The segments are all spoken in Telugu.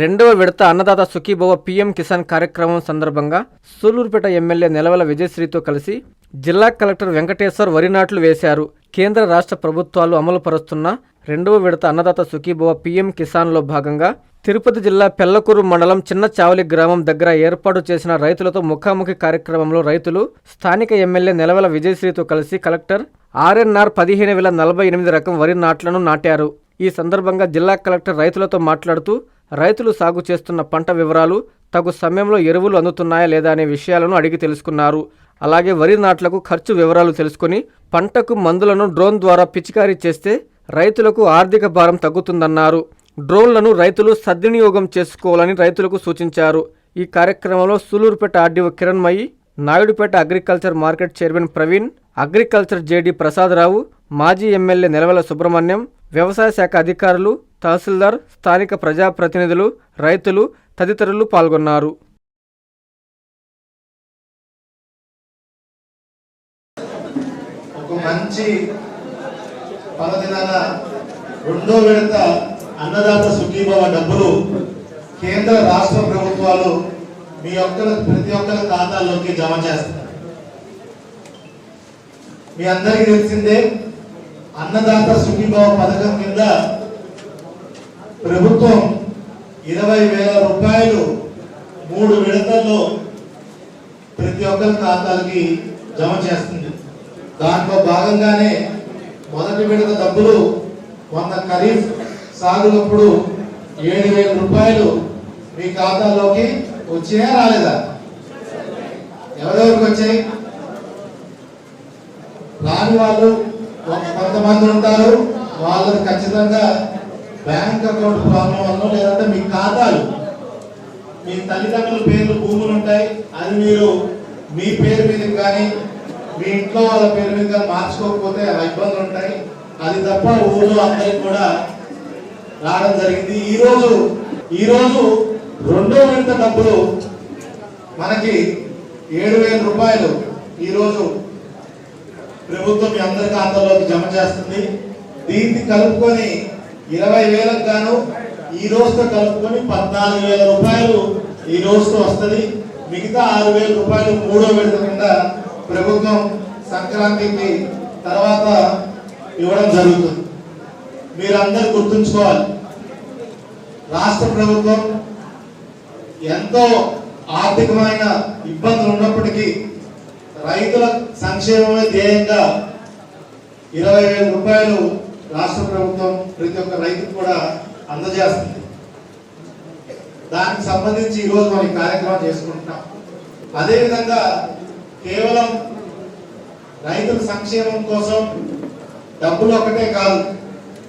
రెండవ విడత అన్నదాత సుఖీభవ పీఎం కిసాన్ కార్యక్రమం సందర్భంగా సూలూరుపేట ఎమ్మెల్యే నెలవల విజయశ్రీతో కలిసి జిల్లా కలెక్టర్ వెంకటేశ్వర్ వరి నాట్లు వేశారు. కేంద్ర రాష్ట్ర ప్రభుత్వాలు అమలు పరుస్తున్న రెండవ విడత అన్నదాత సుఖీభవ పీఎం కిసాన్లో భాగంగా తిరుపతి జిల్లా పెళ్ళకూరు మండలం చిన్న చావలి గ్రామం దగ్గర ఏర్పాటు చేసిన రైతులతో ముఖాముఖి కార్యక్రమంలో రైతులు స్థానిక ఎమ్మెల్యే నెలవల విజయశ్రీతో కలిసి కలెక్టర్ ఆర్ఎన్ఆర్ పదిహేను వేల నలభై ఎనిమిది రకం వరి నాట్లను నాటారు. ఈ సందర్భంగా జిల్లా కలెక్టర్ రైతులతో మాట్లాడుతూ రైతులు సాగు చేస్తున్న పంట వివరాలు తగు సమయంలో ఎరువులు అందుతున్నాయా లేదా అనే విషయాలను అడిగి తెలుసుకున్నారు. అలాగే వరి నాట్లకు ఖర్చు వివరాలు తెలుసుకుని పంటకు మందులను డ్రోన్ ద్వారా పిచికారీ చేస్తే రైతులకు ఆర్థిక భారం తగ్గుతుందన్నారు. డ్రోన్లను రైతులు సద్వినియోగం చేసుకోవాలని రైతులకు సూచించారు. ఈ కార్యక్రమంలో Sullurpeta RDO Kiranmayi Naidupeta agriculture market chairman Praveen agriculture JD Prasadarao మాజీ ఎమ్మెల్యే నెలవల సుబ్రహ్మణ్యం వ్యవసాయ శాఖ అధికారులు తహసీల్దార్ స్థానిక ప్రజాప్రతినిధులు రైతులు తదితరులు పాల్గొన్నారు. ఒక మంచి పర్వదినాన రెండో విడత అన్నదాత సుఖీభవ డబ్బులు కేంద్ర రాష్ట్ర ప్రభుత్వాలు మీ ఒక్కరి ప్రతి ఒక్కరి ఖాతాల్లోకి జమ చేస్తారు మీ అందరికీ తెలిసిందే అన్నదాత సుఖీభవ పథకం కింద ప్రభుత్వం ఇరవై వేల రూపాయలు మూడు విడతల్లో ప్రతి ఒక్కరి ఖాతాలకి జమ చేస్తుంది. దాంట్లో భాగంగానే మొదటి విడత డబ్బులు వంద ఖరీఫ్ సాగులప్పుడు ఏడు వేల రూపాయలు మీ ఖాతాలోకి వచ్చినాయా రాలేదా? ఎవరెవరికి వచ్చాయి? రాని వాళ్ళు కొంతమంది ఉంటారు. వాళ్ళకి ఖచ్చితంగా బ్యాంక్ అకౌంట్ ప్రాబ్లం వల్ల లేదంటే మీ ఖాతాలు మీ తల్లిదండ్రుల పేర్లు భూములు ఉంటాయి. అది మీరు మీ పేరు మీద కానీ మీ ఇంట్లో వాళ్ళ పేరు మీద కానీ మార్చుకోకపోతే ఆ ఇబ్బందులు ఉంటాయి. అది తప్ప ఊళ్ళో అందరికి కూడా రావడం జరిగింది. ఈరోజు ఈరోజు రెండో విడత డబ్బులు మనకి ఏడు వేల రూపాయలు ఈరోజు ప్రభుత్వం మీ అందరి ఖాతాలోకి జమ చేస్తుంది. దీన్ని కలుపుకొని ఇరవై వేలకు గాను ఈ రోజుతో కలుపుకొని పద్నాలుగు వేల రూపాయలు ఈ రోజుతో వస్తుంది. మిగతా ఆరు వేల రూపాయలు మూడో విడత కింద ప్రభుత్వం సంక్రాంతికి తర్వాత ఇవ్వడం జరుగుతుంది. మీరందరూ గుర్తుంచుకోవాలి. రాష్ట్ర ప్రభుత్వం ఎంతో ఆర్థికమైన ఇబ్బందులు ఉన్నప్పటికీ రైతుల సంక్షేమమే ధ్యేయంగా ఇరవై వేల రూపాయలు రాష్ట్ర ప్రభుత్వం ప్రతి ఒక్క రైతుకు కూడా అందజేస్తుంది. దానికి సంబంధించి ఈరోజు మనం కార్యక్రమం చేసుకుంటున్నాం. అదేవిధంగా కేవలం రైతుల సంక్షేమం కోసం డబ్బులు ఒకటే కాదు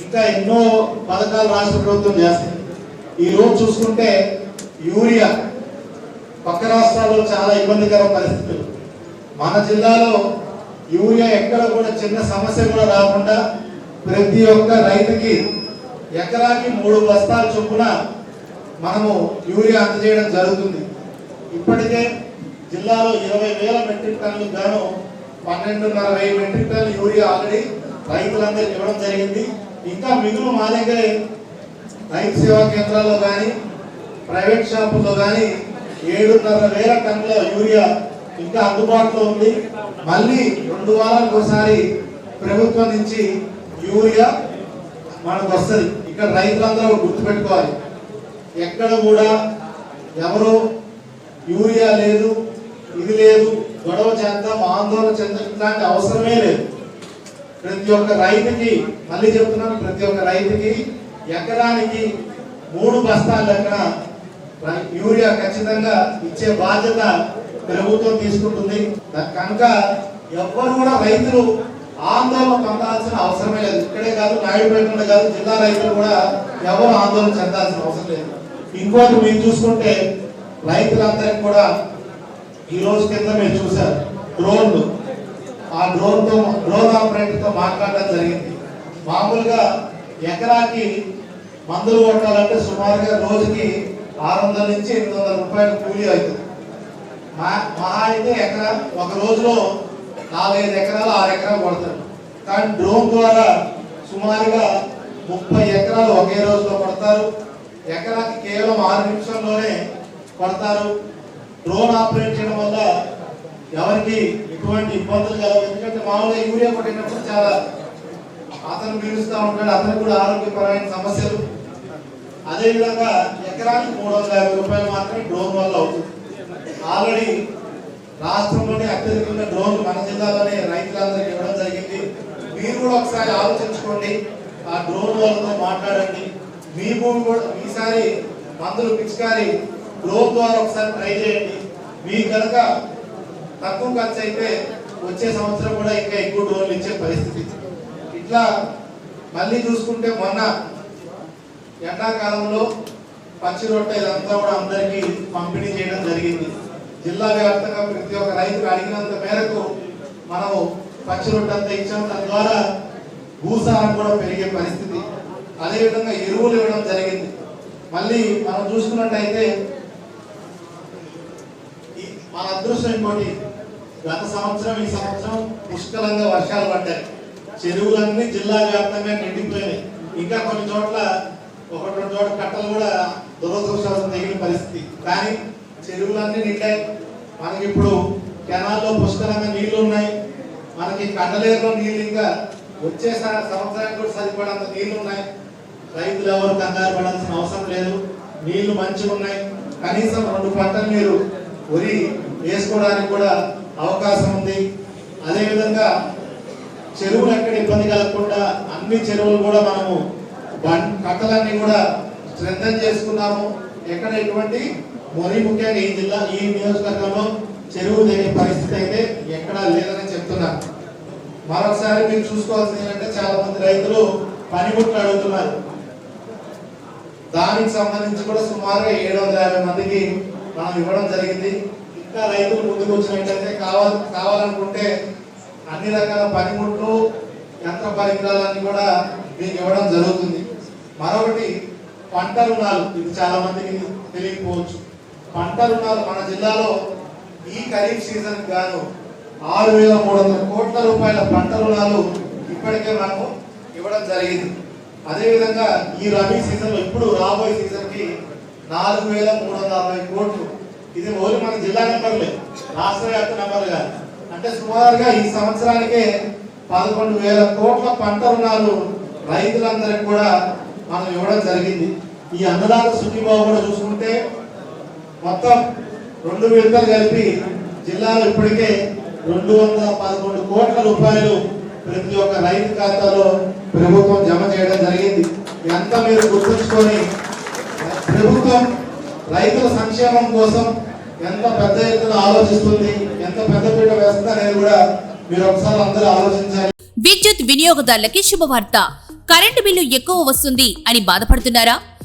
ఇంకా ఎన్నో పథకాలు రాష్ట్ర ప్రభుత్వం చేస్తుంది. ఈ రోజు చూసుకుంటే యూరియా పక్క రాష్ట్రాల్లో చాలా ఇబ్బందికర పరిస్థితులు. మన జిల్లాలో యూరియా ఎక్కడ కూడా చిన్న సమస్య కూడా రాకుండా ప్రతి ఒక్క రైతుకి ఎకరాకి మూడు బస్తాల చొప్పున మనము యూరియా అందజేయడం జరుగుతుంది. ఇప్పటికే జిల్లాలో ఇరవై వేల మెట్రిక్ టన్లు గాను పన్నెండున్నర వెయ్యి మెట్రిక్ టన్లు యూరియా ఆల్రెడీ రైతులందరికీ ఇవ్వడం జరిగింది. ఇంకా మిగులు మా దగ్గరే రైతు సేవా కేంద్రాల్లో కానీ ప్రైవేట్ షాపుల్లో కానీ ఏడున్నర వేల టన్నుల యూరియా ఇంకా అందుబాటులో ఉంది. మళ్ళీ రెండు వారాలకు ఒకసారి ప్రభుత్వం నుంచి యూరియా మనకు వస్తుంది. ఇక్కడ రైతులందరూ గుర్తుపెట్టుకోవాలి. ఎక్కడ కూడా ఎవరు యూరియా లేదు ఇది లేదు గొడవ చేద్దాం ఆందోళన చెందడానికి అవసరమే లేదు. ప్రతి ఒక్క రైతుకి మళ్ళీ చెప్తున్నాను ప్రతి ఒక్క రైతుకి ఎకరానికి మూడు బస్తాల లెక్కన యూరియా ఖచ్చితంగా ఇచ్చే బాధ్యత ప్రభుత్వం తీసుకుంటుంది. కనుక ఎవ్వరు కూడా రైతులు ఆందోళన చెందాల్సిన అవసరమే లేదు. ఇక్కడే కాదు నాయుడుపేటలో కాదు జిల్లా రైతులు కూడా ఎవరు ఆందోళన చెందాల్సిన అవసరం లేదు. ఇంకోటి మీరు చూసుకుంటే రైతులందరికీ కూడా ఈ రోజు కింద మీరు చూశారు డ్రోన్లు. ఆ డ్రోన్తో డ్రోన్ ఆపరేటర్తో మాట్లాడడం జరిగింది. మామూలుగా ఎకరాకి మందులు కొట్టాలంటే సుమారుగా రోజుకి ఆరు వందల నుంచి ఎనిమిది వందల రూపాయలు కూలీ అవుతుంది. మా మహా అయితే ఎకరా ఒక రోజులో నాలుగైదు ఎకరాలు ఆరు ఎకరాలు కొడతారు. కానీ డ్రోన్ ద్వారా సుమారుగా ముప్పై ఎకరాలు ఒకే రోజులో కొడతారు. ఎకరాకి కేవలం ఆరు నిమిషంలోనే కొడతారు. డ్రోన్ ఆపరేట్ చేయడం వల్ల ఎవరికి ఎటువంటి ఇబ్బందులు కలవు ఎందుకంటే మామూలుగా యూరియా కొట్టినప్పుడు చాలా అతను పీలుస్తూ ఉంటాడు. అతనికి కూడా ఆరోగ్యపరమైన సమస్యలు. అదేవిధంగా ఎకరానికి మూడు వందల యాభై రూపాయలు మాత్రమే డ్రోన్ వల్ల అవుతుంది. ఆల్రెడీ రాష్ట్రంలోనే అత్యధికంగా డ్రోన్ మన జిల్లాలోనే రైతులందరికీ ఇవ్వడం జరిగింది. మీరు కూడా ఒకసారి ఆలోచించుకోండి. ఆ డ్రోన్ వాళ్ళతో మాట్లాడండి. మీ భూమి కూడా ఈసారి మందులు పిచికారి డ్రోన్ ద్వారా ఒకసారి ట్రై చేయండి. మీ కనుక తక్కువ ఖర్చు అయితే వచ్చే సంవత్సరం కూడా ఇంకా ఎక్కువ డ్రోన్లు ఇచ్చే పరిస్థితి. ఇట్లా మళ్ళీ చూసుకుంటే మొన్న ఎండాకాలంలో పచ్చి రొట్టె ఇదంతా కూడా అందరికీ పంపిణీ చేయడం జరిగింది. జిల్లా వ్యాప్తంగా ప్రతి ఒక్క రైతులు అడిగినంత మేరకు మనము పచ్చి రొట్టె ఇచ్చాం. తద్వారా భూసారం కూడా పెరిగే పరిస్థితి. అదేవిధంగా ఎరువులు ఇవ్వడం జరిగింది. మళ్ళీ మనం చూసుకున్నట్టయితే మన అదృష్టం ఇంకోటి గత సంవత్సరం ఈ సంవత్సరం పుష్కలంగా వర్షాలు పడ్డాయి. చెరువులన్నీ జిల్లా వ్యాప్తంగా నిండిపోయినాయి. ఇంకా కొన్ని చోట్ల ఒకటి రెండు చోట్ల కట్టలు కూడా దురదృష్టం తగిన పరిస్థితి. కానీ చెరువులన్నీ నిండాయి. మనకి ఇప్పుడు కెనాల్లో పుష్కలంగా నీళ్ళు ఉన్నాయి. మనకి కండలేరులో నీళ్ళు ఇంకా వచ్చే సంవత్సరానికి కూడా సరిపడంత నీళ్ళు ఉన్నాయి. రైతులు ఎవరు కంగారు పడాల్సిన అవసరం లేదు. నీళ్ళు మంచిగా ఉన్నాయి. కనీసం రెండు పంటలు మీరు వరి వేసుకోవడానికి కూడా అవకాశం ఉంది. అదేవిధంగా చెరువులు ఎక్కడ ఇబ్బంది కలగకుండా అన్ని చెరువులు కూడా మనము బం కట్టలన్నీ కూడా స్ట్రెంథన్ చేసుకున్నాము. ఎక్కడ ఎటువంటి మరీ ముఖ్యంగా ఈ జిల్లా ఈ నియోజకవర్గంలో చెరువు లేని పరిస్థితి అయితే ఎక్కడా లేదని చెప్తున్నాను మరొకసారి మీరు చూసుకోవాల్సింది ఏంటంటే చాలా మంది రైతులు పనిముట్లు అడుగుతున్నారు. దానికి సంబంధించి కూడా సుమారుగా ఏడు వందల యాభై మందికి మనం ఇవ్వడం జరిగింది. ఇంకా రైతులు ముందుకు వచ్చినట్టయితే కావాలి కావాలనుకుంటే అన్ని రకాల పనిముట్లు యంత్ర పరికరాలన్నీ కూడా మీకు ఇవ్వడం జరుగుతుంది. మరొకటి పంట రుణాలు. ఇది చాలా మందికి తెలియకపోవచ్చు. పంట రుణాలు మన జిల్లాలో ఈ ఖరీఫ్ సీజన్ గాను ఆరు వేల మూడు వందల కోట్ల రూపాయల పంట రుణాలు ఇప్పటికే మనము ఇవ్వడం జరిగింది. అదేవిధంగా ఈ రబీ సీజన్ ఇప్పుడు రాబోయే సీజన్కి నాలుగు వేల మూడు వందల అరవై కోట్లు. ఇది ఓన్లీ మన జిల్లా నెంబర్లే రాష్ట్ర వ్యాప్త నెంబర్ కాదు. అంటే సుమారుగా ఈ సంవత్సరానికే పదకొండు వేల కోట్ల పంట రుణాలు రైతులందరికీ కూడా మనం ఇవ్వడం జరిగింది. ఈ అన్నదాత సుఖీబాబు కూడా చూసుకుంటే మొత్తం రెండు విడతలు కలిపి జిల్లాలో ఇప్పటికే రెండు వందల పదకొండు కోట్ల రూపాయలు ప్రతి ఒక్క రైతు ఖాతాలో ప్రభుత్వం జమ చేయడం జరిగింది. ఎంత మీరు గుర్తుంచుకొని ప్రభుత్వం రైతుల సంక్షేమం కోసం ఎంత పెద్ద ఎత్తున ఆలోచిస్తుంది ఎంత పెద్ద పీట వేస్తుంది అనేది కూడా మీరు ఒకసారి అందరూ ఆలోచించాలి. విద్యుత్ వినియోగదారులకి శుభవార్త. కరెంటు బిల్లు ఎక్కువ వస్తుంది అని బాధపడుతున్నారా?